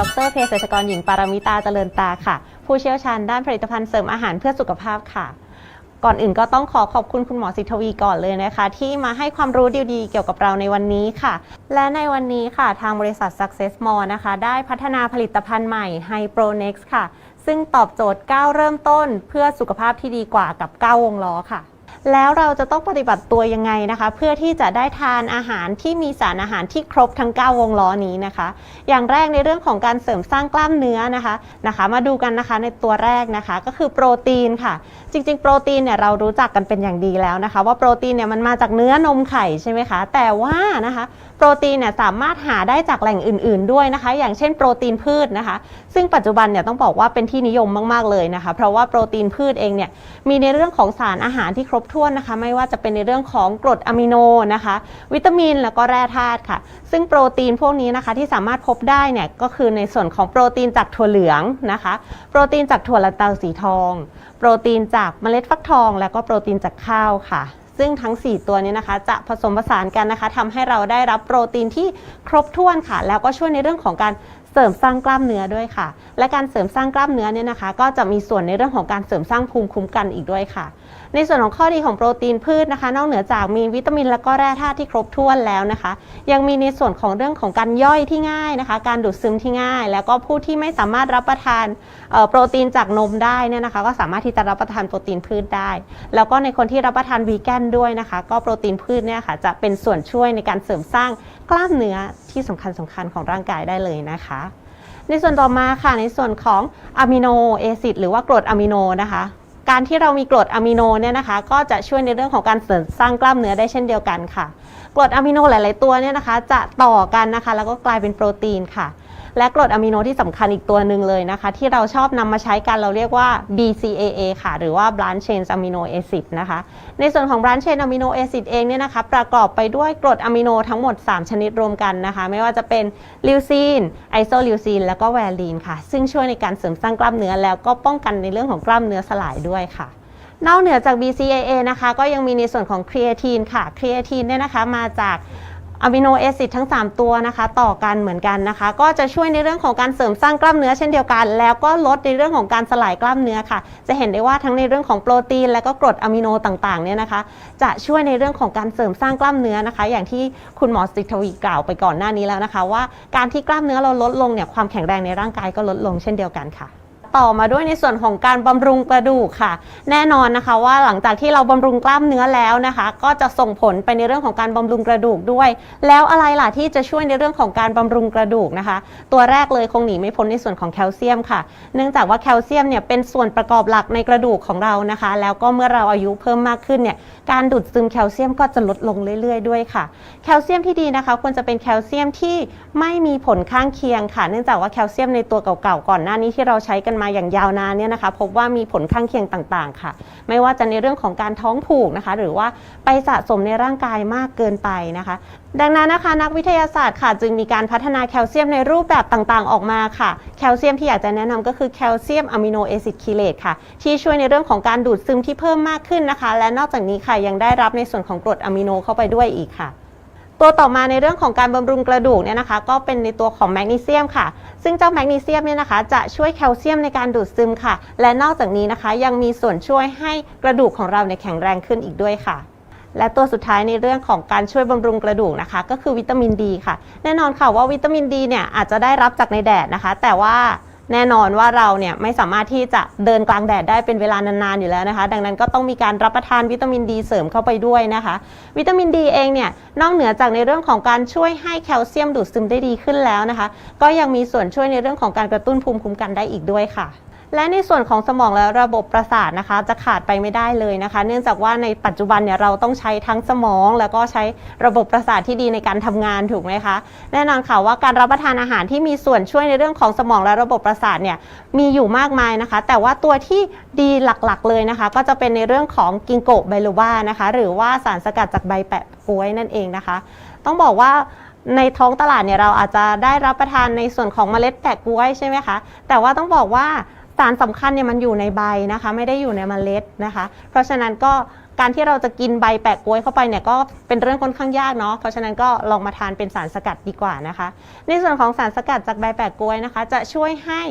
ดรเภสัชกรหญิงปารมิตาเจริญตาค่ะ ผู้เชี่ยวชาญด้านผลิตภัณฑ์เสริมอาหารเพื่อสุขภาพค่ะ ก่อนอื่นก็ต้องขอขอบคุณคุณหมอสิทธวีก่อนเลยนะคะ ที่มาให้ความรู้ดีๆเกี่ยวกับเราในวันนี้ค่ะ และในวันนี้ค่ะ ทางบริษัท Success More นะคะ ได้พัฒนาผลิตภัณฑ์ใหม่ HyPronex ค่ะ ซึ่งตอบโจทย์ก้าวเริ่มต้นเพื่อสุขภาพที่ดีกว่ากับก้าววงล้อค่ะ แล้วเราจะต้องปฏิบัติตัวยังไงนะคะ เพื่อที่จะได้ทานอาหารที่มีสารอาหารที่ครบทั้ง 9 วงล้อนี้นะคะ อย่างแรกในเรื่องของการเสริมสร้างกล้ามเนื้อนะคะนะคะ มาดูกันนะคะในตัวแรกนะคะ ก็คือโปรตีนค่ะ จริง ๆ โปรตีนเนี่ยเรารู้จักกันเป็นอย่างดีแล้วนะคะ ว่าโปรตีนเนี่ยมันมาจากเนื้อนมไข่ใช่ไหมคะ แต่ว่านะคะโปรตีนเนี่ยสามารถหาได้จากแหล่งอื่น ๆ ด้วยนะคะ อย่างเช่นโปรตีนพืชนะคะ ซึ่งปัจจุบันเนี่ยต้องบอกว่าเป็นที่นิยมมาก ๆเลยนะคะ เพราะว่าโปรตีนพืชเองเนี่ยมีในเรื่องของสารอาหารที่ครบถ้วนนะคะ ไม่ว่าจะเป็นในเรื่องของกรดอะมิโนนะคะ วิตามินแล้วก็แร่ธาตุค่ะ ซึ่งโปรตีนพวกนี้นะคะที่สามารถพบได้เนี่ยก็คือในส่วนของโปรตีนจากถั่วเหลืองนะคะ โปรตีนจากถั่วลันเตาสีทอง โปรตีนจากเมล็ดฟักทอง แล้วก็โปรตีนจากข้าวค่ะซึ่งทั้ง 4 ตัวนี้นะคะ จะผสมผสานกันนะคะทำให้เราได้รับโปรตีนที่ครบถ้วนค่ะ แล้วก็ช่วยในเรื่องของการ เสริมสร้างกล้ามเนื้อด้วยค่ะ และการเสริมสร้างกล้ามเนื้อเนี่ยนะคะ ก็จะมีส่วนในเรื่องของการเสริมสร้างภูมิคุ้มกันอีกด้วยค่ะ ในส่วนของข้อดีของโปรตีนพืชนะคะ นอกเหนือจากมีวิตามินและก็แร่ธาตุที่ครบถ้วนแล้วนะคะ ยังมีในส่วนของเรื่องของการย่อยที่ง่ายนะคะ การดูดซึมที่ง่าย แล้วก็ผู้ที่ไม่สามารถรับประทานโปรตีนจากนมได้เนี่ยนะคะ ก็สามารถที่จะรับประทานโปรตีนพืชได้ แล้วก็ในคนที่รับประทานวีแกนด้วยนะคะ ก็โปรตีนพืชเนี่ยค่ะจะเป็นส่วนช่วยในการเสริมสร้าง กล้ามเนื้อที่สำคัญสคัญของร่างกายได้เลยนะคะ ในส่วนต่อมาค่ะในส่วนของอะมิโนแอซิดหรือว่ากรดอะมิโนนะคะการที่เรามีกรดอะมิโนเนี่ยนะคะก็จะช่วยในเรื่องของการเสริมสร้างกล้ามเนื้อได้เช่นเดียวกันค่ะ กรดอะมิโนหลาย ๆ ตัวเนี่ยนะคะ จะต่อกันนะคะ แล้วก็กลายเป็นโปรตีนค่ะ และกรดอะมิโนที่สำคัญอีกตัวหนึ่งเลยนะคะ ที่เราชอบนำมาใช้กันเราเรียกว่า BCAA ค่ะ หรือว่า Branch Chain Amino Acid นะคะ ในส่วนของ Branch Chain Amino Acid เองเนี่ยนะคะ ประกอบไปด้วยกรดอะมิโนทั้งหมด 3 ชนิดรวมกันนะคะ ไม่ว่าจะเป็นลิวซีนไอโซลิวซีนแล้วก็แวลีนค่ะ ซึ่งช่วยในการเสริมสร้างกล้ามเนื้อแล้วก็ป้องกันในเรื่องของกล้ามเนื้อสลายด้วยค่ะนอกเหนือจาก BCAA นะคะ ก็ยังมีในส่วนของครีเอทีนค่ะครีเอทีนเนี่ยนะคะมาจาก อะมิโนแอซิดทั้ง 3 ตัวนะคะ ต่อกันเหมือนกันนะคะ ก็จะช่วยในเรื่องของการเสริมสร้างกล้ามเนื้อเช่นเดียวกัน แล้วก็ลดในเรื่องของการสลายกล้ามเนื้อค่ะ จะเห็นได้ว่าทั้งในเรื่องของโปรตีน และก็กรดอะมิโนต่างๆเนี่ยนะคะ จะช่วยในเรื่องของการเสริมสร้างกล้ามเนื้อนะคะ อย่างที่คุณหมอสิทธวีกล่าวไปก่อนหน้านี้แล้วนะคะ ว่าการที่กล้ามเนื้อเราลดลงเนี่ยความแข็งแรงในร่างกายก็ลดลงเช่นเดียวกันค่ะ ต่อมาด้วยในส่วนของการบำรุงกระดูกค่ะ แน่นอนนะคะว่าหลังจากที่เราบำรุงกล้ามเนื้อแล้วนะคะ ก็จะส่งผลไปในเรื่องของการบำรุงกระดูกด้วย แล้วอะไรล่ะที่จะช่วยในเรื่องของการบำรุงกระดูกนะคะ ตัวแรกเลยคงหนีไม่พ้นในส่วนของแคลเซียมค่ะ เนื่องจากว่าแคลเซียมเนี่ยเป็นส่วนประกอบหลักในกระดูกของเรานะคะ แล้วก็เมื่อเราอายุเพิ่มมากขึ้นเนี่ยการดูดซึมแคลเซียมก็จะลดลงเรื่อย ๆ ด้วยค่ะ แคลเซียมที่ดีนะคะควรจะเป็นแคลเซียมที่ไม่มีผลข้างเคียงค่ะ เนื่องจากว่าแคลเซียมในตัวเก่าๆก่อนหน้านี้ที่เราใช้กันมาอย่างยาวนานเนี่ยนะคะพบว่ามีผลข้างเคียงต่างๆ ค่ะ ไม่ว่าจะในเรื่องของการท้องผูกนะคะ หรือว่าไปสะสมในร่างกายมากเกินไปนะคะ ดังนั้นนะคะนักวิทยาศาสตร์ค่ะ จึงมีการพัฒนาแคลเซียมในรูปแบบต่างๆ ออกมาค่ะ แคลเซียมที่อยากจะแนะนำก็คือแคลเซียมอะมิโนแอซิดคิเลตค่ะ ที่ช่วยในเรื่องของการดูดซึมที่เพิ่มมากขึ้นนะคะ และนอกจากนี้ค่ะยังได้รับในส่วนของกรดอะมิโนเข้าไปด้วยอีกค่ะ ตัวต่อมาในเรื่องของการบำรุงกระดูกเนี่ยนะคะ ก็เป็นในตัวของแมกนีเซียมค่ะ ซึ่งเจ้าแมกนีเซียมเนี่ยนะคะ จะช่วยแคลเซียมในการดูดซึมค่ะ และนอกจากนี้นะคะ ยังมีส่วนช่วยให้กระดูกของเราเนี่ยแข็งแรงขึ้นอีกด้วยค่ะและตัวสุดท้ายในเรื่องของการช่วยบำรุงกระดูกนะคะ ก็คือวิตามินดีค่ะ แน่นอนค่ะว่าวิตามินดีเนี่ยอาจจะได้รับจากในแดดนะคะ แต่ว่า แน่นอนว่าเราเนี่ยไม่สามารถที่จะเดินกลางแดดได้เป็นเวลานานๆอยู่แล้วนะคะ ดังนั้นก็ต้องมีการรับประทานวิตามินดีเสริมเข้าไปด้วยนะคะ วิตามินดีเองเนี่ยนอกเหนือจากในเรื่องของการช่วยให้แคลเซียมดูดซึมได้ดีขึ้นแล้วนะคะ ก็ยังมีส่วนช่วยในเรื่องของการกระตุ้นภูมิคุ้มกันได้อีกด้วยค่ะ และในส่วนของสมองและระบบประสาทนะคะ จะขาดไปไม่ได้เลยนะคะ เนื่องจากว่าในปัจจุบันเนี่ยเราต้องใช้ทั้งสมอง แล้วก็ใช้ระบบประสาทที่ดีในการทำงานถูกไหมคะแน่นอนค่ะว่าการรับประทานอาหารที่มีส่วนช่วยในเรื่องของสมองและระบบประสาทเนี่ยมีอยู่มากมายนะคะ แต่ว่าตัวที่ดีหลักๆเลยนะคะ ก็จะเป็นในเรื่องของกิงโกไบโลวานะคะ หรือว่าสารสกัดจากใบแปะกล้วยนั่นเองนะคะ ต้องบอกว่าในท้องตลาดเนี่ยเราอาจจะได้รับประทานในส่วนของเมล็ดแปะกล้วยใช่ไหมคะแต่ว่าต้องบอกว่าารสำคัญเนี่ยมันอยู่ในใบนะคะ ไม่ได้อยู่ในเมล็ดนะคะ เพราะฉะนั้นก็การที่เราจะกินใบแปะกล้วยเข้าไปเนี่ยก็เป็นเรื่องค่อนข้างยากเนาะเพราะฉะนั้นก็ลองมาทานเป็นสารสกัดดีกว่านะคะ ในส่วนของสารสกัดจากใบแปะกล้วยนะคะ จะช่วยให้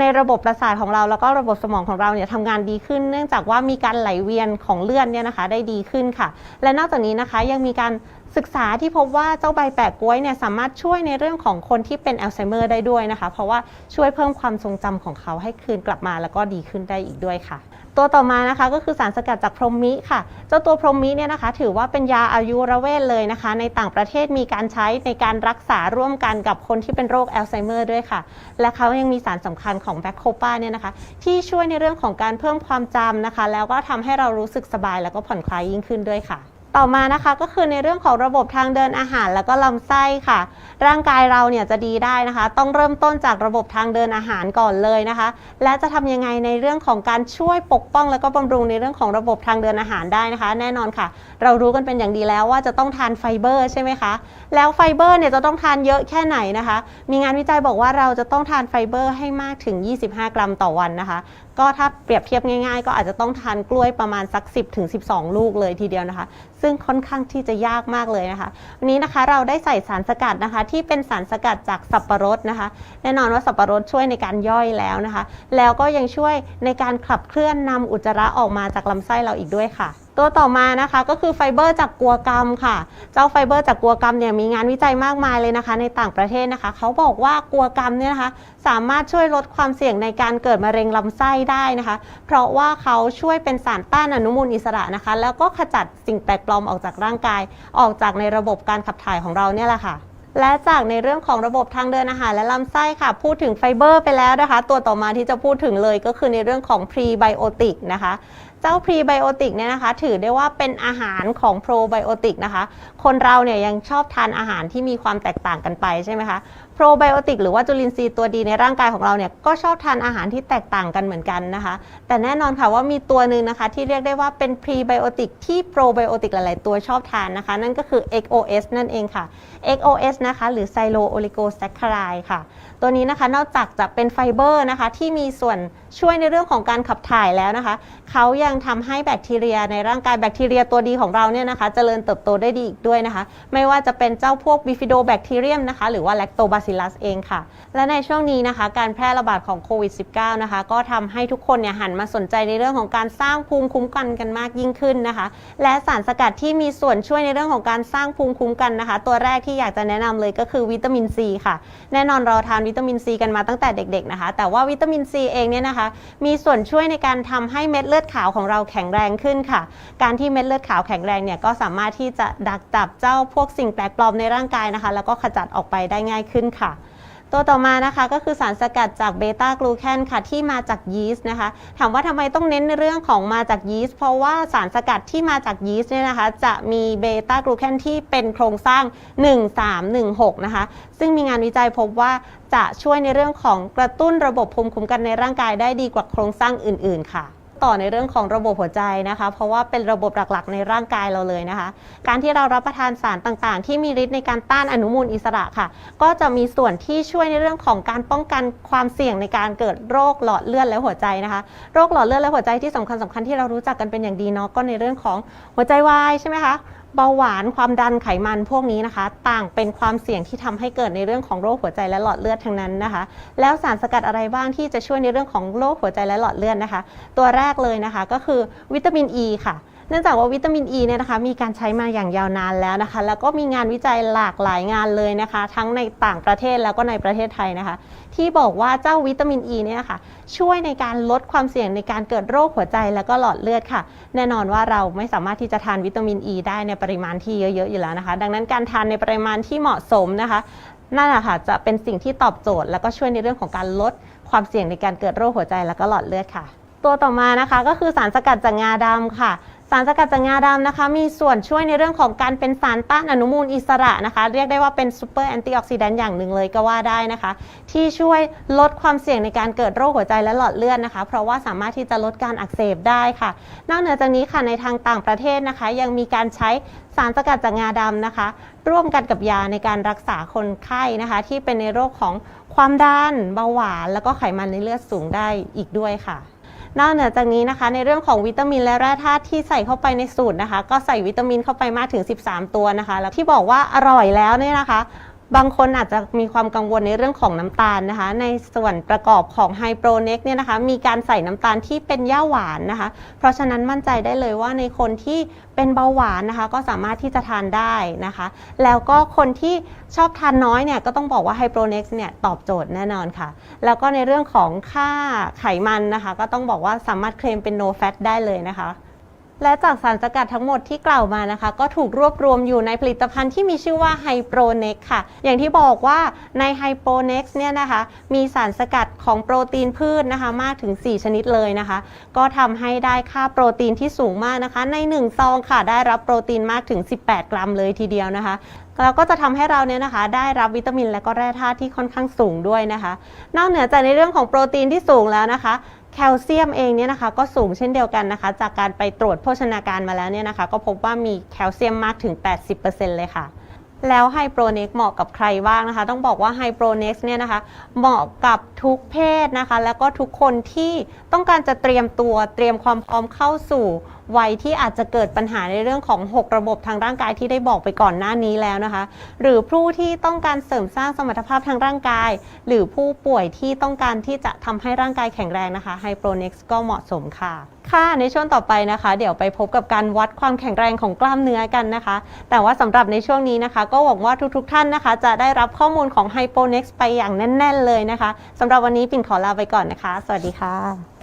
ในระบบประสาทของเราแล้วก็ระบบสมองของเราเนี่ยทำงานดีขึ้น เนื่องจากว่ามีการไหลเวียนของเลือดเนี่ยนะคะได้ดีขึ้นค่ะ และนอกจากนี้นะคะยังมีการ ศึกษาที่พบว่าเจ้าใบแปะกล้วยเนี่ยสามารถช่วยในเรื่องของคนที่เป็นอัลไซเมอร์ได้ด้วยนะคะ เพราะว่าช่วยเพิ่มความทรงจำของเขาให้คืนกลับมาแล้วก็ดีขึ้นได้อีกด้วยค่ะ ตัวต่อมานะคะก็คือสารสกัดจากพรหมมิค่ะ เจ้าตัวพรหมมิเนี่ยนะคะ ถือว่าเป็นยาอายุรเวทเลยนะคะ ในต่างประเทศมีการใช้ในการรักษาร่วมกันกับคนที่เป็นโรคอัลไซเมอร์ด้วยค่ะ และเขายังมีสารสำคัญของแบคโคปาเนี่ยนะคะ ที่ช่วยในเรื่องของการเพิ่มความจำนะคะ แล้วก็ทำให้เรารู้สึกสบายแล้วก็ผ่อนคลายยิ่งขึ้นด้วยค่ะ ต่อมานะคะก็คือในเรื่องของระบบทางเดินอาหารแล้วก็ลำไส้ค่ะ ร่างกายเราเนี่ยจะดีได้นะคะ ต้องเริ่มต้นจากระบบทางเดินอาหารก่อนเลยนะคะ และจะทำยังไงในเรื่องของการช่วยปกป้อง แล้วก็บำรุงในเรื่องของระบบทางเดินอาหารได้นะคะ แน่นอนค่ะ เรารู้กันเป็นอย่างดีแล้วว่าจะต้องทานไฟเบอร์ใช่ไหมคะแล้วไฟเบอร์เนี่ยจะต้องทานเยอะแค่ไหนนะคะ มีงานวิจัยบอกว่าเราจะต้องทานไฟเบอร์ให้มากถึง 25 กรัมต่อวันนะคะ ก็ถ้าเปรียบเทียบง่าย ๆ ก็อาจจะต้องทานกล้วยประมาณสัก 10ถึง12 ลูกเลยทีเดียวนะคะ ซึ่งค่อนข้างที่จะยากมากเลยนะคะ วันนี้นะคะเราได้ใส่สารสกัดนะคะ ที่เป็นสารสกัดจากสับปะรดนะคะ แน่นอนว่าสับปะรดช่วยในการย่อยแล้วนะคะ แล้วก็ยังช่วยในการขับเคลื่อนนำอุจจาระออกมาจากลำไส้เราอีกด้วยค่ะ ตัวต่อมานะคะก็คือไฟเบอร์จากกัวกรรมค่ะ เจ้าไฟเบอร์จากกัวกรรมเนี่ยมีงานวิจัยมากมายเลยนะคะ ในต่างประเทศนะคะ เขาบอกว่ากัวกรรมเนี่ยนะคะ สามารถช่วยลดความเสี่ยงในการเกิดมะเร็งลำไส้ได้นะคะ เพราะว่าเขาช่วยเป็นสารต้านอนุมูลอิสระนะคะ แล้วก็ขจัดสิ่งแปลกปลอมออกจากร่างกาย ออกจากในระบบการขับถ่ายของเราเนี่ยแหละค่ะและจากในเรื่องของระบบทางเดินอาหารและลำไส้ค่ะ พูดถึงไฟเบอร์ไปแล้วนะคะ ตัวต่อมาที่จะพูดถึงเลยก็คือในเรื่องของพรีไบโอติกนะคะ เจ้าพรีไบโอติกเนี่ยนะคะถือได้ว่าเป็นอาหารของโปรไบโอติกนะคะ คนเราเนี่ยยังชอบทานอาหารที่มีความแตกต่างกันไปใช่ไหมคะโปรไบโอติกหรือว่าจุลินทรีย์ตัวดีในร่างกายของเราเนี่ยก็ชอบทานอาหารที่แตกต่างกันเหมือนกันนะคะ แต่แน่นอนค่ะว่ามีตัวหนึ่งนะคะที่เรียกได้ว่าเป็นพรีไบโอติกที่โปรไบโอติกหลาย ๆ ตัวชอบทานนะคะ นั่นก็คือ XOS นั่นเองค่ะ XOS นะคะหรือไซโลโอลิโกแซคคารายค่ะ ตัวนี้นะคะนอกจากจะเป็นไฟเบอร์นะคะที่มีส่วนช่วยในเรื่องของการขับถ่ายแล้วนะคะเขายังทำให้แบคทีเรียในร่างกายแบคทีเรียตัวดีของเราเนี่ยนะคะเจริญเติบโตได้ดีอีกด้วยนะคะ ไม่ว่าจะเป็นเจ้าพวกบิฟิโดแบคทีเรียมนะคะหรือว่าแลคโตบาซิลัสเองค่ะ และในช่วงนี้นะคะ การแพร่ระบาดของโควิด -19 นะคะ ก็ทำให้ทุกคนเนี่ยหันมาสนใจในเรื่องของการสร้างภูมิคุ้มกันกันมากยิ่งขึ้นนะคะ และสารสกัดที่มีส่วนช่วยในเรื่องของการสร้างภูมิคุ้มกันนะคะ ตัวแรกที่อยากจะแนะนำเลยก็คือวิตามินซีค่ะ แน่นอนเราทานวิตามินซีกันมาตั้งแต่เด็ก ๆนะคะ แต่ว่าวิตามินซีเองเนี่ยนะคะ มีส่วนช่วยในการทำให้เม็ดเลือดือดขาวของเราแข็งแรงขึ้นค่ะ การที่เม็ดเลือดขาวแข็งแรงเนี่ยก็สามารถที่จะดักจับเจ้าพวกสิ่งแปลกปลอมในร่างกายนะคะ แล้วก็ขจัดออกไปได้ง่ายขึ้นค่ะตัวต่อมานะคะก็คือสารสกัดจากเบต้ากลูแคนค่ะที่มาจากยีสต์นะคะ ถามว่าทำไมต้องเน้นในเรื่องของมาจากยีสต์เพราะว่าสารสกัดที่มาจากยีสต์เนี่ยนะคะ จะมีเบต้ากลูแคนที่เป็นโครงสร้าง 1316 นะคะ ซึ่งมีงานวิจัยพบว่าจะช่วยในเรื่องของกระตุ้นระบบภูมิคุ้มกันในร่างกายได้ดีกว่าโครงสร้างอื่น ๆ ค่ะ ต่อในเรื่องของระบบหัวใจนะคะ เพราะว่าเป็นระบบหลักๆ ในร่างกายเราเลยนะคะ การที่เรารับประทานสารต่างๆ ที่มีฤทธิ์ในการต้านอนุมูลอิสระค่ะ ก็จะมีส่วนที่ช่วยในเรื่องของการป้องกันความเสี่ยงในการเกิดโรคหลอดเลือดและหัวใจนะคะ โรคหลอดเลือดและหัวใจที่สำคัญสคัญๆที่เรารู้จักกันเป็นอย่างดีเนาะก็ในเรื่องของหัวใจวายใช่ไหมคะ เบาหวานความดันไขมันพวกนี้นะคะ ต่างเป็นความเสี่ยงที่ทำให้เกิดในเรื่องของโรคหัวใจและหลอดเลือดทั้งนั้นนะคะ แล้วสารสกัดอะไรบ้างที่จะช่วยในเรื่องของโรคหัวใจและหลอดเลือดนะคะ ตัวแรกเลยนะคะก็คือวิตามินอ e ีค่ะ เนื่องจากว่าวิตามินอ e ีเนี่ยนะคะมีการใช้มาอย่างยาวนานแล้วนะคะ แล้วก็มีงานวิจัยหลากหลายงานเลยนะคะ ทั้งในต่างประเทศแล้วก็ในประเทศไทยนะคะ ที่บอกว่าเจ้าวิตามินอ e ีเนี่ยค่ะช่วยในการลดความเสี่ยงในการเกิดโรคหัวใจแล้วก็หลอดเลือดค่ะ แน่นอนว่าเราไม่สามารถที่จะทานวิตามินอ e ีได้ในปริมาณที่เยอะๆอยู่แล้วนะคะ ดังนั้นการทานในปริมาณที่เหมาะสมนะคะนั่นแหละค่ะจะเป็นสิ่งที่ตอบโจทย์ แล้วก็ช่วยในเรื่องของการลดความเสี่ยงในการเกิดโรคหัวใจแล้วก็หลอดเลือดค่ะ ตัวต่อมานะคะก็คือสารสกัดจากงาดำค่ะ สารสกัดจากงาดำนะคะ มีส่วนช่วยในเรื่องของการเป็นสารต้านอนุมูลอิสระนะคะ เรียกได้ว่าเป็นซูเปอร์แอนตี้ออกซิแดนต์อย่างหนึ่งเลยก็ว่าได้นะคะ ที่ช่วยลดความเสี่ยงในการเกิดโรคหัวใจและหลอดเลือดนะคะ เพราะว่าสามารถที่จะลดการอักเสบได้ค่ะ นอกเหนือจากนี้ค่ะในทางต่างประเทศนะคะ ยังมีการใช้สารสกัดจากงาดำนะคะ ร่วมกันกับยาในการรักษาคนไข้นะคะ ที่เป็นในโรคของความดันเบาหวาน แล้วก็ไขมันในเลือดสูงได้อีกด้วยค่ะ นอกเหนือจากนี้นะคะ ในเรื่องของวิตามินและแร่ธาตุที่ใส่เข้าไปในสูตรนะคะ ก็ใส่วิตามินเข้าไปมากถึง 13 ตัวนะคะ แล้วที่บอกว่าอร่อยแล้วเนี่ยนะคะ บางคนอาจจะมีความกังวลในเรื่องของน้ำตาลนะคะ ในส่วนประกอบของไฮโปรเน็กเนี่ยนะคะมีการใส่น้ำตาลที่เป็นย่าหวานนะคะ เพราะฉะนั้นมั่นใจได้เลยว่าในคนที่เป็นเบาหวานนะคะ ก็สามารถที่จะทานได้นะคะ แล้วก็คนที่ชอบทานน้อยเนี่ยก็ต้องบอกว่าไฮโปรเน็กเนี่ยตอบโจทย์แน่นอนค่ะ แล้วก็ในเรื่องของค่าไขมันนะคะ ก็ต้องบอกว่าสามารถเคลมเป็น no fat ได้เลยนะคะ และจากสารสกัดทั้งหมดที่กล่าวมานะคะ ก็ถูกรวบรวมอยู่ในผลิตภัณฑ์ที่มีชื่อว่า h y p r o n e x ค่ะ อย่างที่บอกว่าใน h y p r o n e x เนี่ยนะคะ มีสารสกัดของโปรตีนพืชนะคะ มากถึง 4 ชนิดเลยนะคะ ก็ทำให้ได้ค่าโปรตีนที่สูงมากนะคะ ใน 1 ซองค่ะ ได้รับโปรตีนมากถึง 18 กรัมเลยทีเดียวนะคะแล้วก็จะทำให้เราเนี่ยนะคะ ได้รับวิตามินและก็แร่ธาตุที่ค่อนข้างสูงด้วยนะคะ นอกเหนือจากในเรื่องของโปรตีนที่สูงแล้วนะคะ แคลเซียมเองเนี่ยนะคะก็สูงเช่นเดียวกันนะคะ จากการไปตรวจโภชนาการมาแล้วเนี่ยนะคะ ก็พบว่ามีแคลเซียมมากถึง 80%เลยค่ะแล้วไฮโปรเน็กเหมาะกับใครบ้างนะคะ ต้องบอกว่าไฮโปรเน็กเนี่ยนะคะ เหมาะกับทุกเพศนะคะ แล้วก็ทุกคนที่ต้องการจะเตรียมตัวเตรียมความพร้อมเข้าสู่ วัยที่อาจจะเกิดปัญหาในเรื่องของ 6 ระบบทางร่างกายที่ได้บอกไปก่อนหน้านี้แล้วนะคะ หรือผู้ที่ต้องการเสริมสร้างสมรรถภาพทางร่างกาย หรือผู้ป่วยที่ต้องการที่จะทำให้ร่างกายแข็งแรงนะคะไฮโปรเน็กซ์ก็เหมาะสมค่ะค่ะในช่วงต่อไปนะคะ เดี๋ยวไปพบกับการวัดความแข็งแรงของกล้ามเนื้อกันนะคะ แต่ว่าสำหรับในช่วงนี้นะคะ ก็หวังว่าทุกๆทท่านนะคะ จะได้รับข้อมูลของ h y p o n e x ไปอย่างแน่น ๆ เลยนะคะสำหรับวันนี้ปิ่นขอลาไปก่อนนะคะ สวัสดีค่ะ